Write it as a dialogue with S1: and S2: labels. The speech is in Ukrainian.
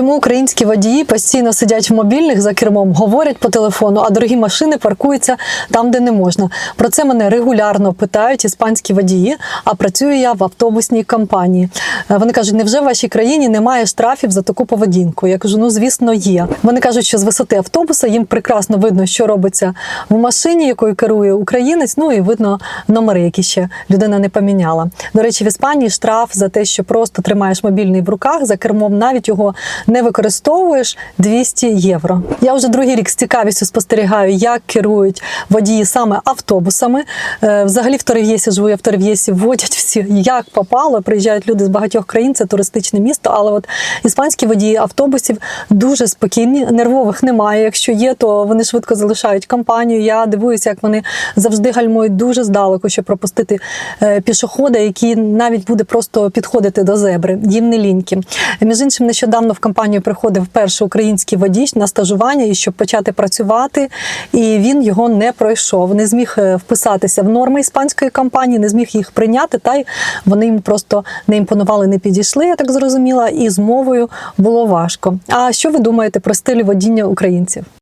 S1: Чому українські водії постійно сидять в мобільних за кермом, говорять по телефону, а дорогі машини паркуються там, де не можна? Про це мене регулярно питають іспанські водії. А працюю я в автобусній компанії. Е, Вони кажуть, невже в вашій країні немає штрафів за таку поведінку? Я кажу, ну звісно, є. Вони кажуть, що з висоти автобуса їм прекрасно видно, що робиться в машині, якою керує українець. Ну і видно номери, які ще людина не поміняла. До речі, в Іспанії штраф за те, що просто тримаєш мобільний в руках за кермом, навіть його не використовуєш 200 євро. Я вже другий рік з цікавістю спостерігаю, як керують водії саме автобусами. Е, Взагалі в Торев'єсі живу я в Торев'єсі, водять всі як попало. Приїжджають люди з багатьох країн, це туристичне місто. Але от іспанські водії автобусів дуже спокійні, нервових немає. Якщо є, то вони швидко залишають компанію. Я дивуюся, як вони завжди гальмують дуже здалеку, щоб пропустити е, пішохода, який навіть буде просто підходити до зебри. Їм не ліньки. Між іншим, нещодавно в компанію приходив перший український водій на стажування і щоб почати працювати, і він його не пройшов. Не зміг е, вписатися в норми іспанської компанії, не зміг їх прийняти. Та й вони йому просто не імпонували, не підійшли. Я так зрозуміла, і з мовою було важко. А що ви думаєте про стиль водіння українців?